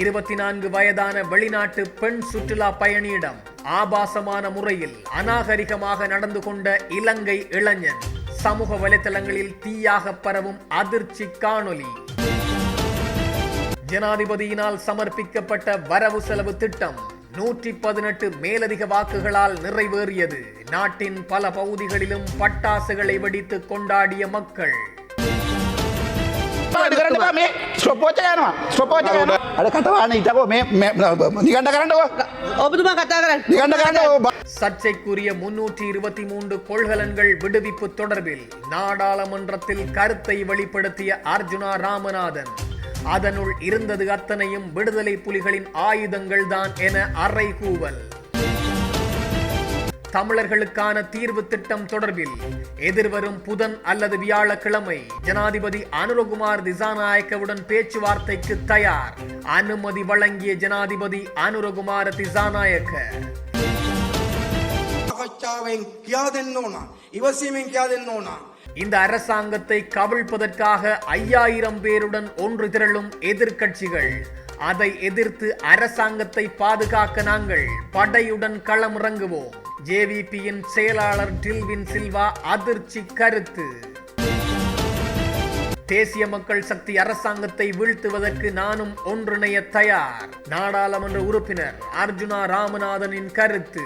இருபத்தி நான்கு வயதான வெளிநாட்டு பெண் சுற்றுலா பயணியிடம் ஆபாசமான முறையில் அநாகரிகமாக நடந்து கொண்ட இலங்கை இளைஞன் சமூக வலைதளங்களில் தீயாக பரவும் அதிர்ச்சி காணொலி. ஜனாதிபதியினால் சமர்ப்பிக்கப்பட்ட வரவு செலவு திட்டம் நூற்றி பதினெட்டு மேலதிக வாக்குகளால் நிறைவேறியது. நாட்டின் பல பகுதிகளிலும் பட்டாசுகளை வெடித்து கொண்டாடிய மக்கள். ස්වපෝච යනවා ස්වපෝච යනවා අඩ කටවාන ඉතකෝ මේ නිගණ්ඩ කරන්නකෝ ඔබතුමා කතා කරන්න නිගණ්ඩ කරන්න சர்ச்சைக்குரிய முன்னூற்றி இருபத்தி மூன்று கொள்கலன்கள் விடுவிப்பு தொடர்பில் நாடாளுமன்றத்தில் கருத்தை வெளிப்படுத்திய அர்ஜுனா ராமநாதன் அதனுள் இருந்தது அத்தனையும் விடுதலை புலிகளின் ஆயுதங்கள் தான் என அறைகூவல் தமிழர்களுக்கான தீர்வு திட்டம் தொடர்பில் எதிர்வரும் புதன் அல்லது வியாழக்கிழமை ஜனாதிபதி அனுரகுமார் திசாநாயக்கவுடன் பேச்சுவார்த்தைக்கு தயார். அனுமதி வழங்கிய ஜனாதிபதி அனுரகுமார் திசாநாயக்க. இந்த அரசாங்கத்தை கவிழ்ப்பதற்காக ஐயாயிரம் பேருடன் ஒன்று திரளும் எதிர்கட்சிகள் அதை எதிர்த்து அரசாங்கத்தை பாதுகாக்க நாங்கள் படையுடன் களம் இறங்குவோம் ஜேவிபியின் செயலாளர் டில்வின் சில்வா அதிர்ச்சி கருத்து. தேசிய மக்கள் சக்தி அரசாங்கத்தை வீழ்த்துவதற்கு நானும் ஒன்றிணைய தயார். நாடாளுமன்ற உறுப்பினர் அர்ஜுனா ராமநாதனின் கருத்து.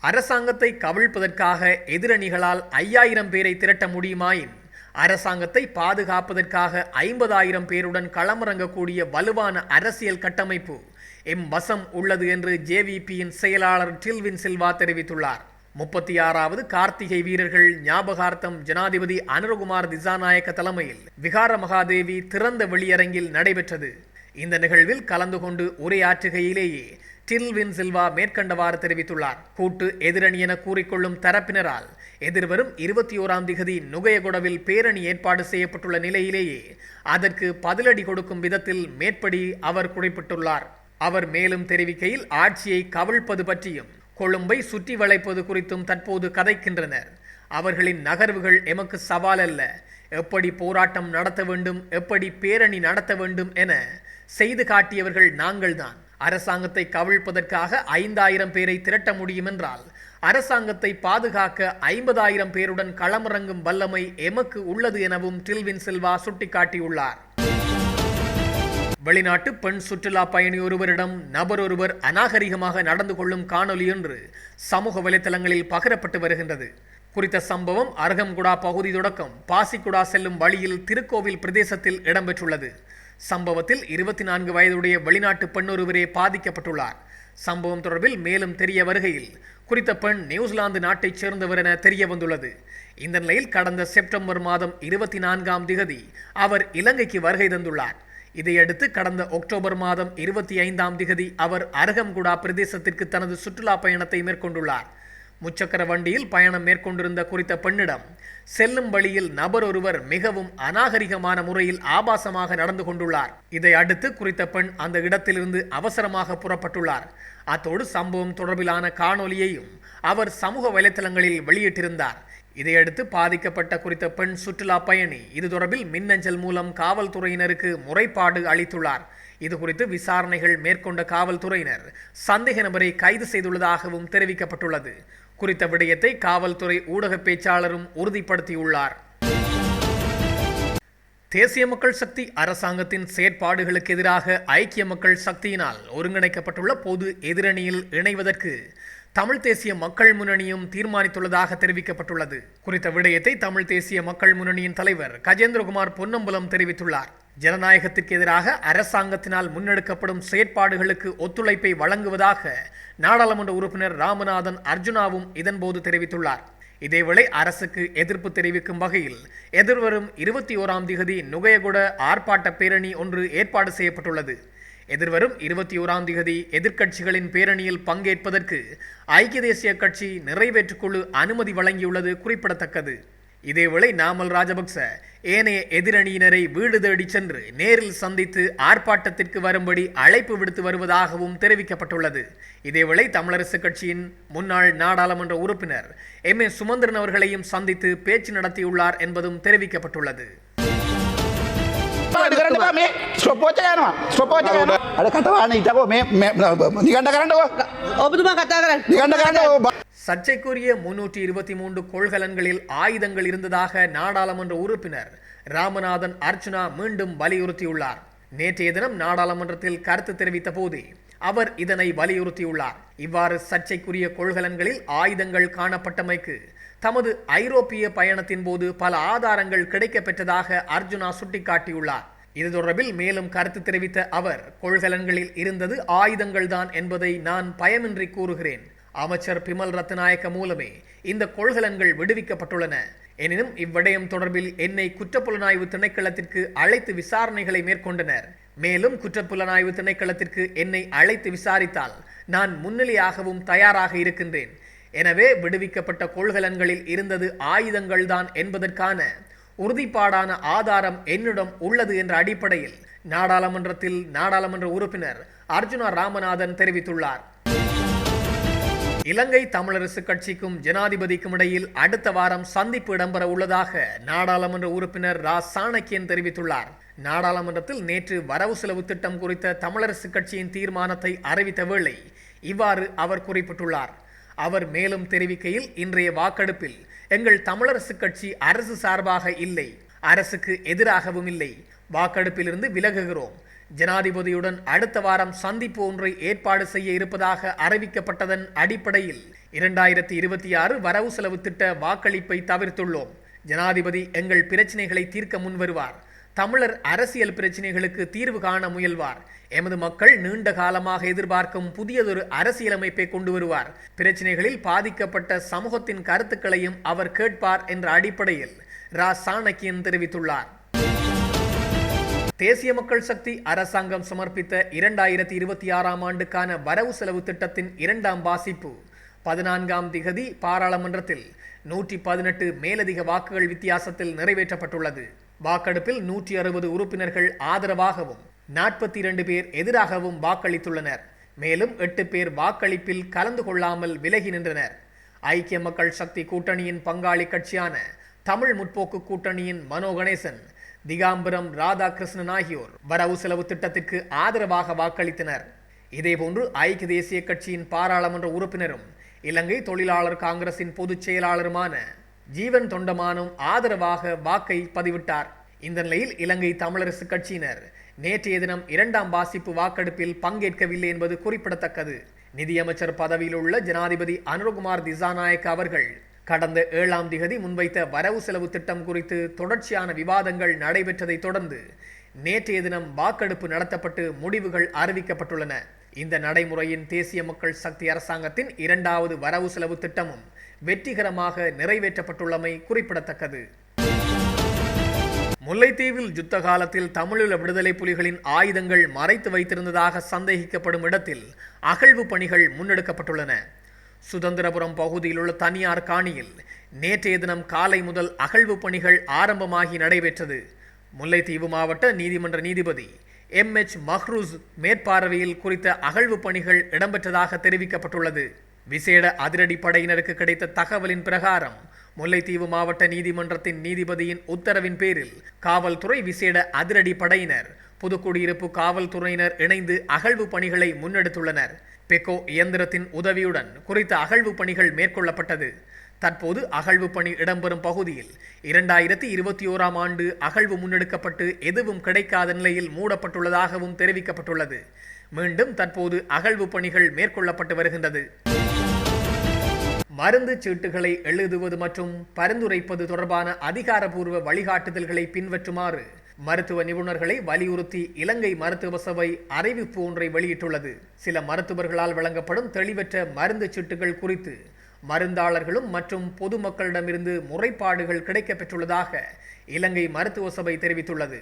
அரசாங்கத்தை கவிழ்ப்பதற்காக எதிரணிகளால் ஐயாயிரம் பேரை திரட்ட முடியுமாயின் அரசாங்கத்தை பாதுகாப்பதற்காக ஐம்பதாயிரம் பேருடன் களமிறங்கக்கூடிய வலுவான அரசியல் கட்டமைப்பு எம் வசம் உள்ளது என்று ஜேவிபியின் செயலாளர் டில்வின் சில்வா தெரிவித்துள்ளார். முப்பத்தி ஆறாவது கார்த்திகை வீரர்கள் ஞாபகார்த்தம் ஜனாதிபதி அனுரகுமார் திசாநாயக்க தலைமையில் விகார மகாதேவி திறந்த வெளியரங்கில் நடைபெற்றது. இந்த நிகழ்வில் கலந்து கொண்டு உரையாற்றுகையிலேயே டில்வின் சில்வா மேற்கண்டவாறு தெரிவித்துள்ளார். கூட்டு எதிரணி என கூறிக்கொள்ளும் தரப்பினரால் எதிர்வரும் இருபத்தி ஓராம் திகதி நுகையகுடவில் பேரணி ஏற்பாடு செய்யப்பட்டுள்ள நிலையிலேயே அதற்கு பதிலடி கொடுக்கும் விதத்தில் மேற்படி அவர் குறிப்பிட்டுள்ளார். அவர் மேலும் தெரிவிக்கையில் ஆட்சியை கவிழ்ப்பது பற்றியும் கொழும்பை சுற்றி வளைப்பது குறித்தும் தற்போது கதைக்கின்றனர். அவர்களின் நகர்வுகள் எமக்கு சவால் அல்ல. எப்படி போராட்டம் நடத்த வேண்டும் எப்படி பேரணி நடத்த வேண்டும் என செய்து காட்டியவர்கள் நாங்கள்தான். அரசாங்கத்தை கவிழ்ப்பதற்காக ஐந்தாயிரம் பேரை திரட்ட முடியும் என்றால் அரசாங்கத்தை பாதுகாக்க ஐம்பதாயிரம் பேருடன் களமிறங்கும் வல்லமை எமக்கு உள்ளது எனவும் டில்வின் செல்வா சுட்டிக்காட்டியுள்ளார். வெளிநாட்டு பெண் சுற்றுலா பயணி ஒருவரிடம் நபர் ஒருவர் அநாகரிகமாக நடந்து கொள்ளும் காணொலி ஒன்று சமூக வலைத்தளங்களில் பகிரப்பட்டு வருகின்றது. குறித்த சம்பவம் அருகம்குடா பகுதி தொடக்கம் பாசிக்குடா செல்லும் வழியில் திருக்கோவில் பிரதேசத்தில் இடம்பெற்றுள்ளது. சம்பவத்தில் இருபத்தி நான்கு வயதுடைய வெளிநாட்டு பெண் ஒருவரே பாதிக்கப்பட்டுள்ளார். சம்பவம் தொடர்பில் மேலும் தெரிய வருகையில் குறித்த பெண் நியூசிலாந்து நாட்டைச் சேர்ந்தவர் என தெரிய வந்துள்ளது. இந்த நிலையில் கடந்த செப்டம்பர் மாதம் இருபத்தி நான்காம் திகதி அவர் இலங்கைக்கு வருகை தந்துள்ளார். இதையடுத்து கடந்த அக்டோபர் மாதம் இருபத்தி ஐந்தாம் திகதி அவர் அருகம்குடா பிரதேசத்திற்கு தனது சுற்றுலா பயணத்தை மேற்கொண்டுள்ளார். முச்சக்கர வண்டியில் பயணம் மேற்கொண்டிருந்த குறித்த பெண்ணிடம் செல்லும் வழியில் நபர் ஒருவர் மிகவும் அநாகரிகமான முறையில் ஆபாசமாக நடந்து கொண்டுள்ளார். இதை அடுத்து குறித்த பெண் அந்த இடத்திலிருந்து அவசரமாக புறப்பட்டுள்ளார். அத்தோடு சம்பவம் தொடர்பிலான காணொலியையும் அவர் சமூக வலைத்தளங்களில் வெளியிட்டிருந்தார். இதையடுத்து பாதிக்கப்பட்ட குறித்த பெண் சுற்றுலா பயணி இது தொடர்பில் மின்னஞ்சல் மூலம் காவல்துறையினருக்கு முறைப்பாடு அளித்துள்ளார். இது குறித்து விசாரணைகள் மேற்கொண்ட காவல்துறையினர் சந்தேக நபரை கைது செய்துள்ளதாகவும் தெரிவிக்கப்பட்டுள்ளது. குறித்த விடயத்தை காவல்துறை ஊடக பேச்சாளரும் உறுதிப்படுத்தியுள்ளார். தேசிய மக்கள் சக்தி அரசாங்கத்தின் செயற்பாடுகளுக்கு எதிராக ஐக்கிய மக்கள் சக்தியினால் ஒருங்கிணைக்கப்பட்டுள்ள பொது எதிரணியில் இணைவதற்கு தமிழ் தேசிய மக்கள் முன்னணியும் தீர்மானித்துள்ளதாக தெரிவிக்கப்பட்டுள்ளது. குறித்த விடயத்தை தமிழ் தேசிய மக்கள் முன்னணியின் தலைவர் கஜேந்திரகுமார் பொன்னம்பலம் தெரிவித்துள்ளார். ஜனநாயகத்திற்கு எதிராக அரசாங்கத்தினால் முன்னெடுக்கப்படும் செயற்பாடுகளுக்கு ஒத்துழைப்பை வழங்குவதாக நாடாளுமன்ற உறுப்பினர் ராமநாதன் அர்ஜுனாவும் இதன்போது தெரிவித்துள்ளார். இதேவேளை அரசுக்கு எதிர்ப்பு தெரிவிக்கும் வகையில் எதிர்வரும் இருபத்தி ஓராம் திகதி நுகையகுட ஆர்ப்பாட்ட பேரணி ஒன்று ஏற்பாடு செய்யப்பட்டுள்ளது. எதிர்வரும் இருபத்தி ஓராம் திகதி எதிர்க்கட்சிகளின் பேரணியில் பங்கேற்பதற்கு ஐக்கிய தேசிய கட்சி நிறைவேற்றுக்குழு அனுமதி வழங்கியுள்ளது குறிப்பிடத்தக்கது. இதேவேளை நாமல் ராஜபக்ச ஏனைய எதிரணியினரை வீடு தேடி சென்று நேரில் சந்தித்து ஆர்ப்பாட்டத்திற்கு வரும்படி அழைப்பு விடுத்து வருவதாகவும் தெரிவிக்கப்பட்டுள்ளது. இதேவேளை தமிழரசு கட்சியின் முன்னாள் நாடாளுமன்ற உறுப்பினர் எம் ஏ சுமந்திரன் அவர்களையும் சந்தித்து பேச்சு நடத்தியுள்ளார் என்பதும் தெரிவிக்கப்பட்டுள்ளது. కరెంట్ మీ స్టొప్ వచ్చాయను స్టొప్ వచ్చాయను అరే కట్టవా నీ తగో మే నీ గంట కరెంట్ ஒப்புதுமா கத்தாகிறேன் நீ முன்னூற்றி இருபத்தி மூன்று கொள்கலன்களில் ஆயுதங்கள் இருந்ததாக நாடாளுமன்ற உறுப்பினர் ராமநாதன் அர்ச்சுனா மீண்டும் வலியுறுத்தியுள்ளார் நேற்றைய தினம் நாடாளுமன்றத்தில் கருத்து தெரிவித்த போது அவர் இதனை வலியுறுத்தியுள்ளார் இவ்வாறு சர்ச்சைக்குரிய கொள்கலன்களில் ஆயுதங்கள் காணப்பட்டமைக்கு தமது ஐரோப்பிய பயணத்தின் போது பல ஆதாரங்கள் கிடைக்கப்பெற்றதாக அர்ஜுனா சுட்டிக்காட்டியுள்ளார் இது தொடர்பில் மேலும் கருத்து தெரிவித்த அவர் கொள்கலன்களில் இருந்தது ஆயுதங்கள் தான் என்பதை நான் பயமின்றி கூறுகிறேன். அமைச்சர் பிமல் ரத்நாயக்க மூலமே இந்த கொள்கலன்கள் விடுவிக்கப்பட்டுள்ளன. எனினும் இவ்விடயம் தொடர்பில் என்னை குற்றப்புலனாய்வு திணைக்களத்திற்கு அழைத்து விசாரணைகளை மேற்கொண்டனர். மேலும் குற்றப்புலனாய்வு திணைக்களத்திற்கு என்னை அழைத்து விசாரித்தால் நான் முன்னிலையாகவும் தயாராக இருக்கின்றேன். எனவே விடுவிக்கப்பட்ட கொள்கலன்களில் இருந்தது ஆயுதங்கள்தான் என்பதற்கான உறுதிப்பாடான ஆதாரம் என்னிடம் உள்ளது என்ற அடிப்படையில் நாடாளுமன்றத்தில் நாடாளுமன்ற உறுப்பினர் அர்ஜுனா ராமநாதன் தெரிவித்துள்ளார். இலங்கை தமிழரசு கட்சிக்கும் ஜனாதிபதிக்கும் இடையில் அடுத்த வாரம் சந்திப்பு இடம்பெற உள்ளதாக நாடாளுமன்ற உறுப்பினர் ரா. சாணக்கியன் தெரிவித்துள்ளார். நாடாளுமன்றத்தில் நேற்று வரவு செலவு திட்டம் குறித்த தமிழரசு கட்சியின் தீர்மானத்தை அறிவித்த வேளை இவ்வாறு அவர் குறிப்பிட்டுள்ளார். அவர் மேலும் தெரிவிக்கையில் இன்றைய வாக்கெடுப்பில் எங்கள் தமிழரசு கட்சி அரசு சார்பாக இல்லை. அரசுக்கு எதிராகவும் இல்லை. வாக்கெடுப்பிலிருந்து விலகுகிறோம். ஜனாதிபதியுடன் அடுத்த வாரம் சந்திப்பு ஒன்றை ஏற்பாடு செய்ய இருப்பதாக அறிவிக்கப்பட்டதன் அடிப்படையில் இரண்டாயிரத்தி இருபத்தி ஆறு வரவு செலவு திட்ட வாக்களிப்பை தவிர்த்துள்ளோம். ஜனாதிபதி எங்கள் பிரச்சினைகளை தீர்க்க முன்வருவார். தமிழர் அரசியல் பிரச்சினைகளுக்கு தீர்வு காண முயல்வார். எமது மக்கள் நீண்ட காலமாக எதிர்பார்க்கும் புதியதொரு அரசியலமைப்பை கொண்டு வருவார். பிரச்சினைகளில் பாதிக்கப்பட்ட சமூகத்தின் கருத்துக்களையும் அவர் கேட்பார் என்ற அடிப்படையில் ரா. சாணக்கியன் தெரிவித்துள்ளார். தேசிய மக்கள் சக்தி அரசாங்கம் சமர்ப்பித்த இரண்டாயிரத்தி இருபத்தி ஆறாம் ஆண்டுக்கான வரவு செலவு திட்டத்தின் இரண்டாம் வாசிப்பு. பதினான்காம் திகதி பாராளுமன்றத்தில் நூற்றி பதினெட்டு மேலதிக வாக்குகள் வித்தியாசத்தில் நிறைவேற்றப்பட்டுள்ளது. வாக்கெடுப்பில் நூற்றி அறுபது உறுப்பினர்கள் ஆதரவாகவும் நாற்பத்தி இரண்டு பேர் எதிராகவும் வாக்களித்துள்ளனர். மேலும் எட்டு பேர் வாக்களிப்பில் கலந்து கொள்ளாமல் விலகி நின்றனர். ஐக்கிய மக்கள் சக்தி கூட்டணியின் பங்காளி கட்சியான தமிழ் முற்போக்கு கூட்டணியின் மனோ கணேசன் திகாம்பரம் ராதாகிருஷ்ணன் ஆகியோர் வரவு செலவு திட்டத்திற்கு ஆதரவாக வாக்களித்தனர். இதேபோன்று ஐக்கிய தேசிய கட்சியின் பாராளுமன்ற உறுப்பினரும் இலங்கை தொழிலாளர் காங்கிரசின் பொதுச் செயலாளருமான ஜீவன் தொண்டமானும் ஆதரவாக வாக்கை பதிவிட்டார். இந்த நிலையில் இலங்கை தமிழரசு கட்சியினர் நேற்றைய தினம் இரண்டாம் வாசிப்பு வாக்கெடுப்பில் பங்கேற்கவில்லை என்பது குறிப்பிடத்தக்கது. நிதியமைச்சர் பதவியில் உள்ள ஜனாதிபதி அனுரகுமார் திசாநாயக் அவர்கள் கடந்த ஏழாம் திகதி முன்வைத்த வரவு செலவு திட்டம் குறித்து தொடர்ச்சியான விவாதங்கள் நடைபெற்றதை தொடர்ந்து நேற்றைய தினம் வாக்கெடுப்பு நடத்தப்பட்டு முடிவுகள் அறிவிக்கப்பட்டுள்ளன. இந்த நடைமுறையின் தேசிய மக்கள் சக்தி அரசாங்கத்தின் இரண்டாவது வரவு செலவு திட்டமும் வெற்றிகரமாக நிறைவேற்றப்பட்டுள்ளமை குறிப்பிடத்தக்கது. முல்லைத்தீவில் யுத்த காலத்தில் தமிழீழ விடுதலை புலிகளின் ஆயுதங்கள் மறைத்து வைத்திருந்ததாக சந்தேகிக்கப்படும் இடத்தில் அகழ்வு பணிகள் முன்னெடுக்கப்பட்டுள்ளன. சுதந்திரபுரம் பகுதியில் உள்ள தனியார் காணியில் நேற்றைய தினம் காலை முதல் அகழ்வு பணிகள் ஆரம்பமாகி நடைபெற்றது. முல்லைத்தீவு மாவட்ட நீதிமன்ற நீதிபதி எம் எச் மஹ்ரூஸ் மேற்பார்வையில் குறித்த அகழ்வு பணிகள் இடம்பெற்றதாக தெரிவிக்கப்பட்டுள்ளது. விசேட அதிரடி படையினருக்கு கிடைத்த தகவலின் பிரகாரம் முல்லைத்தீவு மாவட்ட நீதிமன்றத்தின் நீதிபதியின் உத்தரவின் பேரில் காவல்துறை விசேட அதிரடி படையினர் புதுக்குடியிருப்பு காவல்துறையினர் இணைந்து அகழ்வு பணிகளை முன்னெடுத்துள்ளனர். பெக்கோ இயந்திரத்தின் உதவியுடன் குறித்த அகழ்வு பணிகள் மேற்கொள்ளப்பட்டது. தற்போது அகழ்வு பணி இடம்பெறும் பகுதியில் இரண்டாயிரத்தி இருபத்தி ஓராம் ஆண்டு அகழ்வு முன்னெடுக்கப்பட்டு எதுவும் கிடைக்காத நிலையில் மூடப்பட்டுள்ளதாகவும் தெரிவிக்கப்பட்டுள்ளது. மீண்டும் தற்போது அகழ்வு பணிகள் மேற்கொள்ளப்பட்டு வருகின்றது. மருந்து சீட்டுகளை எழுதுவது மற்றும் பரிந்துரைப்பது தொடர்பான அதிகாரபூர்வ வழிகாட்டுதல்களை பின்பற்றுமாறு மருத்துவ நிபுணர்களை வலியுறுத்தி இலங்கை மருத்துவ சபை அறிவிப்பு ஒன்றை வெளியிட்டுள்ளது. சில மருத்துவர்களால் வழங்கப்படும் தெளிவற்ற மருந்து சீட்டுகள் குறித்து மருந்தாளர்களும் மற்றும் பொதுமக்களிடமிருந்து முறைப்பாடுகள் கிடைக்கப்பெற்றுள்ளதாக இலங்கை மருத்துவ சபை தெரிவித்துள்ளது.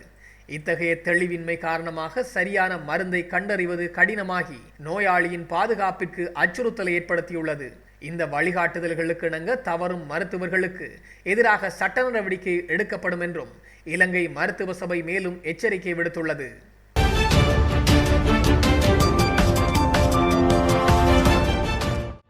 இத்தகைய தெளிவின்மை காரணமாக சரியான மருந்தை கண்டறிவது கடினமாகி நோயாளியின் பாதுகாப்பிற்கு அச்சுறுத்தலை ஏற்படுத்தியுள்ளது. இந்த வழிகாட்டுதல்களுக்கு இணங்க தவறும் மருத்துவர்களுக்கு எதிராக சட்ட நடவடிக்கை எடுக்கப்படும் என்றும் இலங்கை மருத்துவ சபை மேலும் எச்சரிக்கை விடுத்துள்ளது.